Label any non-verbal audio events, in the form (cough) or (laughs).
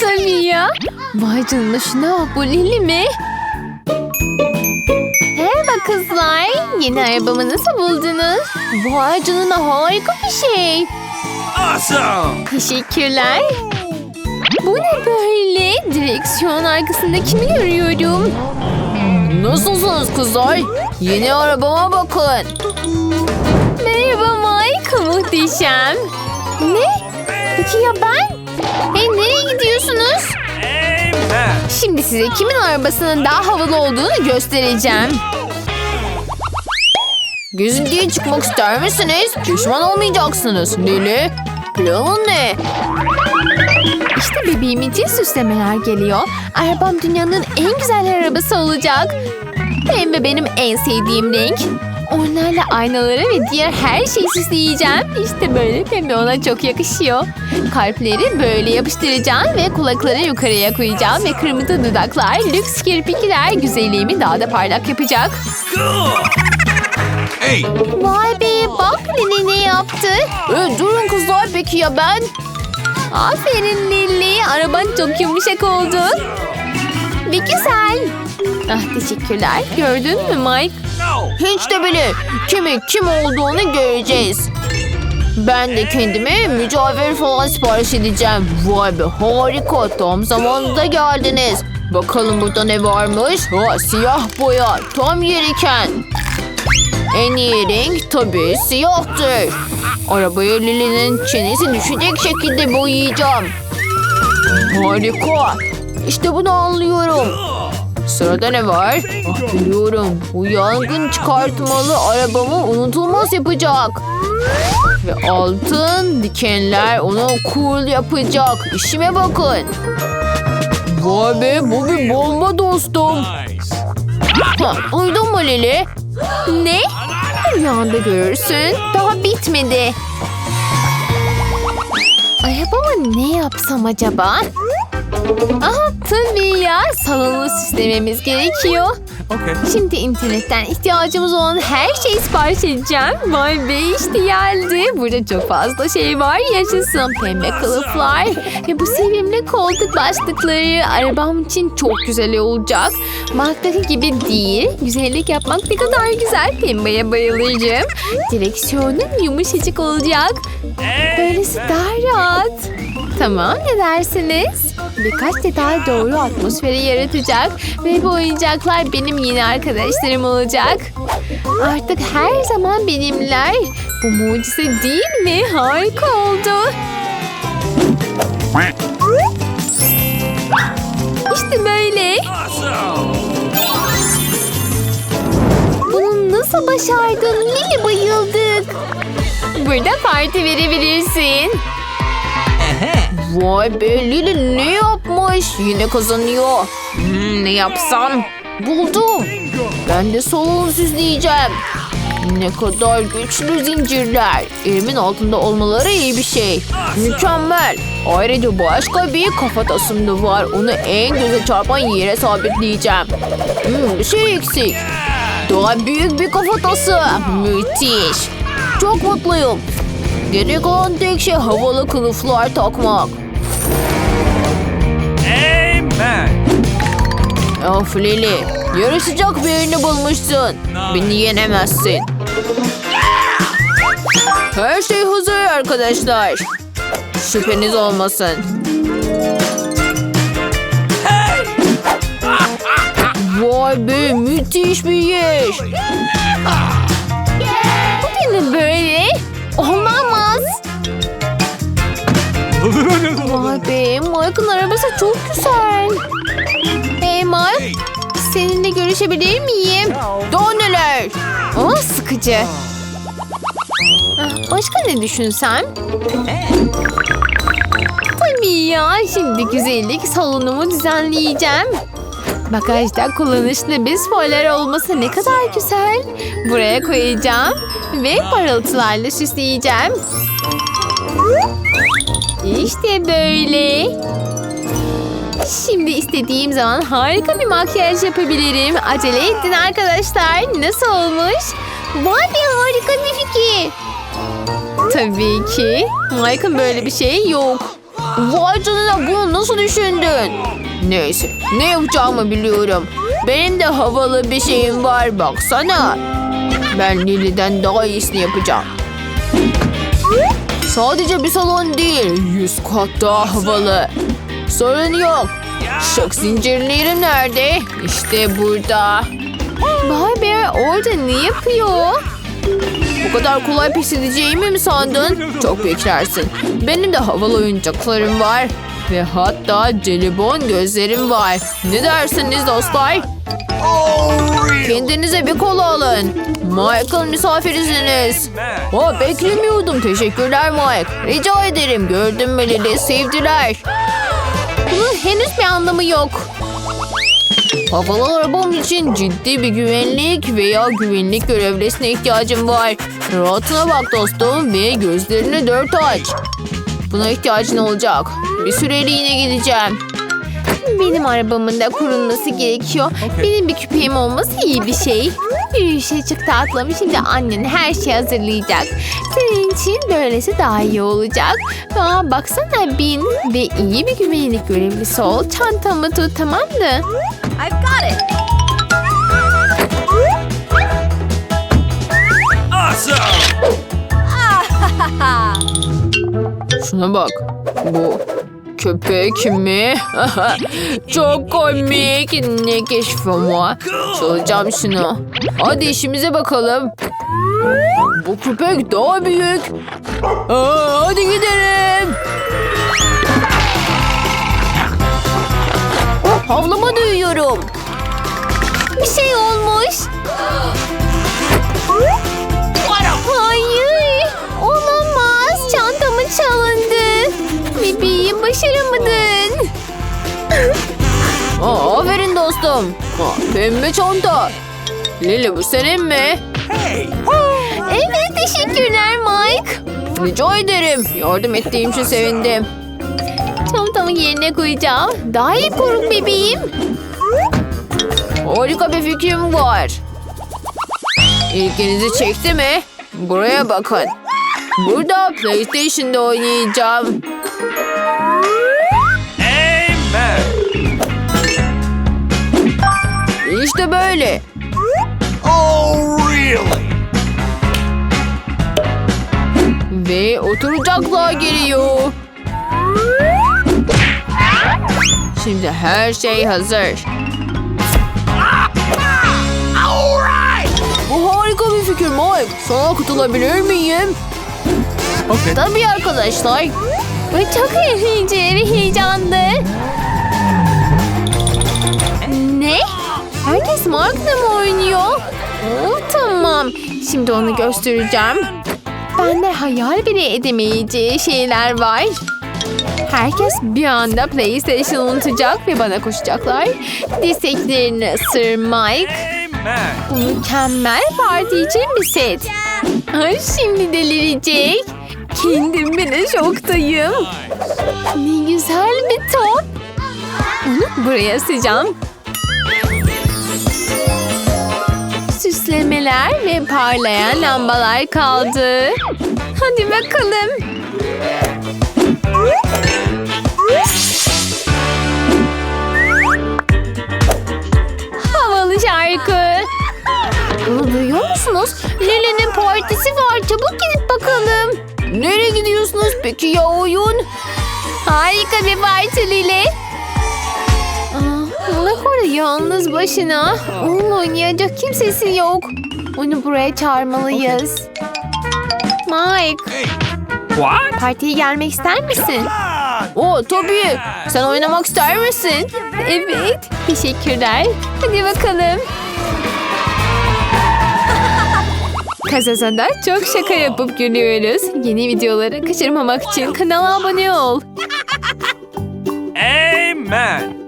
tabii ya. Vay canına şuna bak bu Lili mi? Merhaba kızlar. Yeni arabamı nasıl buldunuz? Vay canına harika bir şey. Awesome! Teşekkürler. Bu ne böyle? Direksiyon arkasında kimi görüyorum? Nasılsınız kızlar? Yeni arabama bakın. Merhaba Mike. Muhteşem. Ne? Peki ya? Hey nereye gidiyorsunuz? Şimdi size kimin arabasının daha havalı olduğunu göstereceğim. Gezintiye çıkmak ister misiniz? Pişman olmayacaksınız. Lili, planın ne? İşte bebeğim için süslemeler geliyor. Arabam dünyanın en güzel arabası olacak. Pembe benim en sevdiğim renk. Onlarla aynaları ve diğer her şeyi süsleyeceğim. İşte böyle pembe ona çok yakışıyor. Kalpleri böyle yapıştıracağım ve kulakları yukarıya koyacağım. Ve kırmızı dudaklar, lüks kirpikler güzelliğimi daha da parlak yapacak. Hey! Vay be bak Lili ne yaptı. E, durun kızlar peki ya ben? Aferin Lili. Araban çok yumuşak oldu. Bir güzel. Ah teşekkürler. Gördün mü Mike? Hiç de bile kimin kim olduğunu göreceğiz. Ben de kendime mücevher falan sipariş edeceğim. Vay be harika tam zamanında geldiniz. Bakalım burada ne varmış? Ha, siyah boya tam gereken. En iyi renk tabii siyahtır. Arabayı Lili'nin çenesi düşecek şekilde boyayacağım. Harika. İşte bunu anlıyorum. Sırada ne var? Ah biliyorum. Bu yangın çıkartmalı arabamı unutulmaz yapacak. Ve altın dikenler onu cool yapacak. İşime bakın. Vay be bu bir bomba dostum. Ha, duydun mu Lili? Ne? Rüyanda görürsün. Daha bitmedi. Arabama ne yapsam acaba? Aha tabii ya. Salonu süslememiz gerekiyor. Okay. Şimdi internetten ihtiyacımız olan her şeyi sipariş edeceğim. Vay be işte geldi. Burada çok fazla şey var. Yaşasın pembe kılıflar. Ve bu sevimli koltuk başlıkları arabam için çok güzel olacak. Marktaki gibi değil. Güzellik yapmak ne kadar güzel. Pembeye bayılacağım. Direksiyonum yumuşacık olacak. Böylesi daha rahat. Tamam ne dersiniz? Birkaç detay doğru atmosferi yaratacak ve bu oyuncaklar benim yeni arkadaşlarım olacak. Artık her zaman benimler. Bu mucize değil mi? Harika oldu. İşte böyle. Bunu nasıl başardın? Lili bayıldık. Burada parti verebilirsin. Vay be Lili ne yapmış? Yine kazanıyor. Hmm, ne yapsam? Buldum. Ben de salonu süsleyeceğim. Ne kadar güçlü zincirler. Elimin altında olmaları iyi bir şey. Mükemmel. Ayrıca başka bir kafatasım da var. Onu en göze çarpan yere sabitleyeceğim. Hmm, bir şey eksik. Daha büyük bir kafatası. Müthiş. Çok mutluyum. Geri kalan tek şey havalı kılıflar takmak. Amen! Of Lili, yarışacak birini bulmuşsun. Beni yenemezsin. Her şey hazır arkadaşlar. Şüpheniz olmasın. Vay be müthiş bir iş. Bu ne böyle? Be, Mike'ın arabası çok güzel. Hey Mike, seninle görüşebilir miyim? Daha neler? Ama sıkıcı. Ah, Başka ne düşünsem? Tabii ya, şimdi güzellik salonumu düzenleyeceğim. Bagajda kullanışlı bir spoiler olması ne kadar güzel. Buraya koyacağım ve parıltılarla süsleyeceğim. İşte böyle. Şimdi istediğim zaman harika bir makyaj yapabilirim. Acele edin arkadaşlar. Nasıl olmuş? Vay be harika bir fikir. Tabii ki. Mike'ın böyle bir şey yok. Vay canına bunu nasıl düşündün? Neyse ne yapacağımı biliyorum. Benim de havalı bir şeyim var baksana. Ben Lili'den daha iyisini yapacağım. Sadece bir salon değil, yüz kat daha havalı. Sorun yok. Şık zincirlerim nerede? İşte burada. Bear orada ne yapıyor? Bu kadar kolay pes edeceğimi mi sandın? Çok beklersin. Benim de havalı oyuncaklarım var. Ve hatta jelibon gözlerim var. Ne dersiniz dostlar? Kendinize bir kola alın. Michael misafirisiniz. Aa, beklemiyordum. Teşekkürler Mike. Rica ederim. Gördün mü Lili? Sevdiler. Bunun henüz bir anlamı yok. Havalı arabam için ciddi bir güvenlik veya güvenlik görevlisine ihtiyacım var. Rahatına bak dostum ve gözlerini dört aç. Buna ihtiyacın olacak. Bir süreliğine gideceğim. Benim arabamın da kurulması gerekiyor. Benim bir köpeğim olması iyi bir şey. Yürüyüşe çık tatlım. Şimdi annen her şeyi hazırlayacak. Senin için böylesi daha iyi olacak. Aa, baksana bin ve iyi bir güvenlik görevlisi ol. Çantamı tut tamam mı? Awesome. Şuna bak. Bu köpek mi? (laughs) Çok komik. Ne keşif ama. Çalacağım şunu. Hadi işimize bakalım. Bu köpek daha büyük. Aa, hadi gidelim. Havlama duyuyorum. Bir şey olmuş. Dostum. Pembe çanta. Lili bu senin mi? Hey. Evet teşekkürler Mike. Rica ederim. Yardım ettiğim için sevindim. Çantamı yerine koyacağım. Daha iyi koruk bebeğim. Harika bir fikrim var. İlginizi çekti mi? Buraya bakın. Burada PlayStation'da oynayacağım. Oturacaklar geliyor. Şimdi her şey hazır. Bu harika bir fikir Mike. Sana katılabilir miyim? Okay. Tabii arkadaşlar. Bu çok eğlenceli ve heyecanlı. Ne? Herkes Mark'la mı oynuyor? Oo, tamam. Şimdi onu göstereceğim. Bende hayal bile edemeyeceği şeyler var. Herkes bir anda PlayStation unutacak ve bana koşacaklar. Dirseklerini ısır Mike. Bu mükemmel parti için bir set. Ay şimdi delirecek. Kendim bile şoktayım. Ne güzel bir top. Onu buraya asacağım. Süslemeler ve parlayan lambalar kaldı. Hadi bakalım. Havalı şarkı. Bunu duyuyor musunuz? Lele'nin partisi var. Çabuk gidip bakalım. Nereye gidiyorsunuz peki ya oyun? Harika bir parti Lele. Bak orada yalnız başına. Onunla oynayacak kimsesi yok. Onu buraya çağırmalıyız. Mike, Hey. What? partiye gelmek ister misin? Oo tabii. Sen oynamak ister misin? Evet, teşekkürler. Hadi bakalım. (laughs) Kazazada çok şaka yapıp gülüyoruz. Yeni videoları kaçırmamak için kanala abone ol. Amen.